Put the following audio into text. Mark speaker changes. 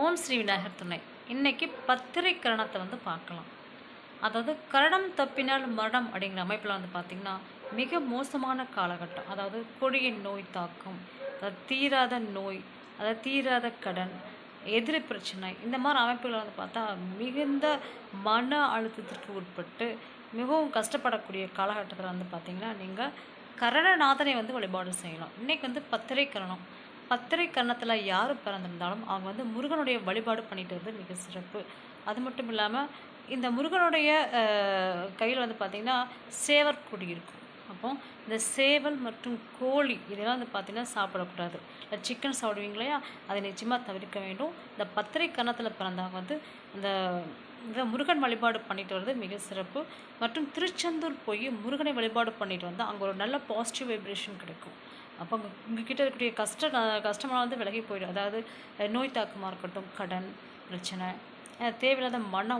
Speaker 1: ஓம் ஸ்ரீ விநாயகர் துணை இன்னைக்கு பத்திரை கரணத்தை வந்து பார்க்கலாம். அதாவது கரணம் தப்பினால் மரணம் அப்படிங்கிற அமைப்பில் வந்து பார்த்திங்கன்னா மிக மோசமான காலகட்டம். அதாவது கொடிய நோய் தாக்கம் அதாவது தீராத நோய் அதாவது தீராத கடன் எதிரி பிரச்சனை இந்த மாதிரி அமைப்புகளை வந்து பார்த்தா மிகுந்த மன அழுத்தத்திற்கு உட்பட்டு மிகவும் கஷ்டப்படக்கூடிய காலகட்டத்தில் வந்து பார்த்திங்கன்னா நீங்கள் கரணநாதனை வந்து வழிபாடு செய்யலாம். இன்றைக்கி வந்து பத்திரை கரணம் பத்திரை கரணத்தில் யார் பிறந்திருந்தாலும் அவங்க வந்து முருகனுடைய வழிபாடு பண்ணிட்டு வந்து மிக சிறப்பு. அது மட்டும் இல்லாமல் இந்த முருகனுடைய கையில் வந்து பார்த்திங்கன்னா சேவர் கொடி இருக்கும். அப்போ இந்த சேவல் மற்றும் கோழி இதெல்லாம் வந்து பார்த்திங்கன்னா சாப்பிடக்கூடாது. இல்லை சிக்கன் சாப்பிடுவீங்க இல்லையா? அதை நிச்சயமாக தவிர்க்க வேண்டும். இந்த பத்திரை கன்னத்தில் பிறந்தவங்க வந்து இந்த இந்த முருகன் வழிபாடு பண்ணிட்டு வர்றது மிக சிறப்பு. மற்றும் திருச்செந்தூர் போய் முருகனை வழிபாடு பண்ணிட்டு வந்தால் அங்கே ஒரு நல்ல பாசிட்டிவ் வைப்ரேஷன் கிடைக்கும். அப்போ உங்கள் உங்ககிட்ட இருக்கக்கூடிய கஷ்ட கஷ்டமெல்லாம் வந்து விலகி போயிடும். அதாவது நோய் தாக்கமாக இருக்கட்டும் கடன் பிரச்சனை தேவையில்லாத மன